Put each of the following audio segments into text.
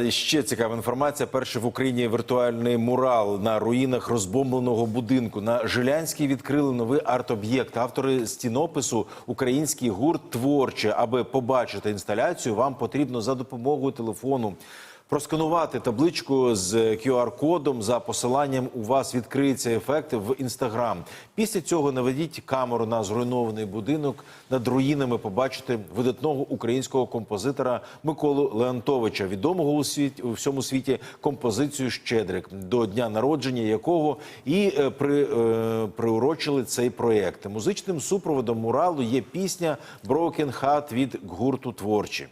Е, Ще цікава інформація. Перший в Україні віртуальний мурал на руїнах розбомбленого будинку. На Жилянській відкрили новий арт-об'єкт. Автори стінопису Український гурт творче. Аби побачити інсталяцію, вам потрібно за допомогою телефону. Просканувати табличку з QR-кодом за посиланням у вас відкриється ефект в інстаграм. Після цього наведіть камеру на зруйнований будинок. Над руїнами побачите видатного українського композитора Миколу Леонтовича, відомого у світі у всьому світі композицію Щедрик, до дня народження якого і е, при, е, приурочили цей проєкт. Музичним супроводом муралу є пісня Broken Heart від гурту творчі.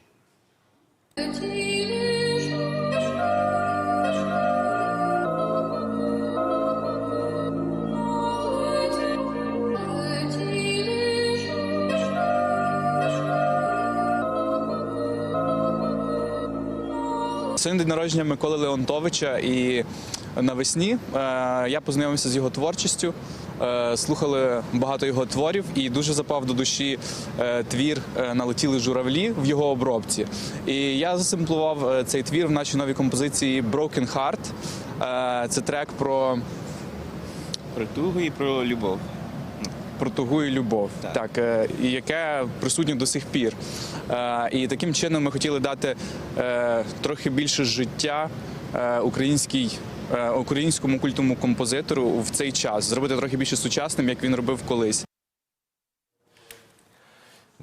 День народження Миколи Леонтовича, і навесні е, я познайомився з його творчістю. е, Слухали багато його творів, і дуже запав до душі е, твір Налетіли журавлі в його обробці. І я засимплував цей твір в нашій новій композиції Broken Heart. Це трек про, Про тугу і про любов. Про тугу і любов, так, е, і яке присутнє до сих пір. Е, І таким чином ми хотіли дати е, трохи більше життя українській. Українському культовому композитору в цей час зробити трохи більше сучасним, як він робив колись.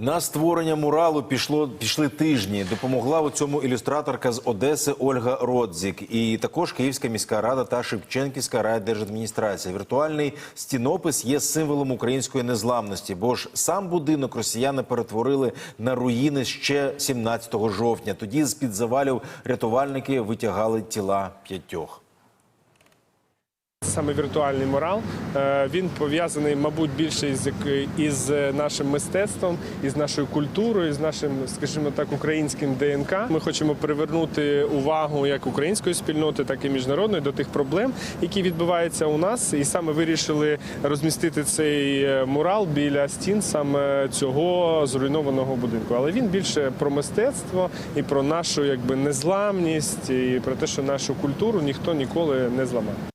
На створення муралу пішло пішли тижні. Допомогла у цьому ілюстраторка з Одеси Ольга Родзік, і також Київська міська рада та Шевченківська райдержадміністрація. Віртуальний стінопис є символом української незламності, бо ж сам будинок росіяни перетворили на руїни ще 17 жовтня. Тоді з під завалів рятувальники витягали тіла п'ятьох. Саме віртуальний морал е, він пов'язаний, мабуть, більше із, із нашим мистецтвом, із нашою культурою, з нашим, скажімо так, українським ДНК. Ми хочемо привернути увагу як української спільноти, так і міжнародної до тих проблем, які відбуваються у нас, і саме вирішили розмістити цей е, мурал біля стін саме цього зруйнованого будинку. Але він більше про мистецтво і про нашу якби незламність, і про те, що нашу культуру ніхто ніколи не зламав.